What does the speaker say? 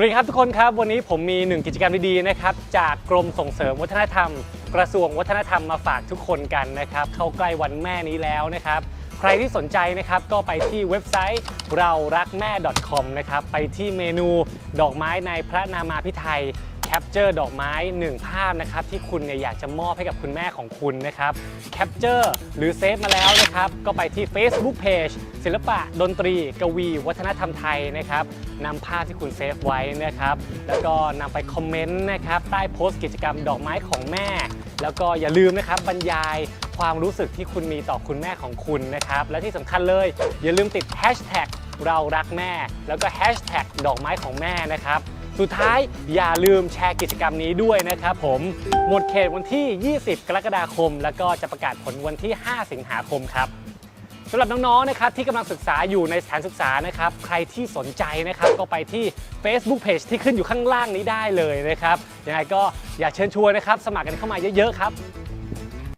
วัสดีครับทุกคนครับวันนี้ผมมีหนึ่งกิจกรรมดีๆนะครับจากกรมส่งเสริมวัฒนธรรม กระทรวงวัฒนธรรมมาฝากทุกคนกันนะครับเข้าใกล้วันแม่นี้แล้วนะครับใครที่สนใจนะครับก็ไปที่เว็บไซต์เรารักแม่ .com นะครับไปที่เมนูดอกไม้ในพระนามาพิไทย แคปเจอร์ดอกไม้ 1 ภาพนะครับที่คุณเนี่ยอยากจะมอบให้กับคุณแม่ของคุณนะครับแคปเจอร์หรือเซฟมาแล้วนะครับก็ไปที่ Facebook Page ศิลปะดนตรี กวี วัฒนธรรมไทยนะครับนำภาพที่คุณเซฟไว้นะครับแล้วก็นำไปคอมเมนต์นะครับใต้โพสต์กิจกรรมดอกไม้ของแม่ แล้วก็อย่าลืมนะครับบรรยายความรู้สึกที่คุณมีต่อคุณแม่ของคุณนะครับและที่สำคัญเลย อย่าลืมติด Hashtag เรารักแม่ แล้วก็ Hashtag ดอกไม้ของแม่นะครับ สุดท้ายอย่าลืมแชร์กิจกรรมนี้ด้วยนะครับผมหมดเขตวันที่ 20 กรกฎาคม แล้วก็จะประกาศผลวันที่ 5 สิงหาคมครับสำหรับน้องๆ นะครับที่กำลังศึกษาอยู่ในสถานศึกษานะครับ ใครที่สนใจนะครับก็ไปที่ Facebook Page ที่ขึ้นอยู่ข้างล่างนี้ได้เลยนะครับยังไงก็อยากเชิญชวนนะครับ สมัครกันเข้ามาเยอะๆ ครับ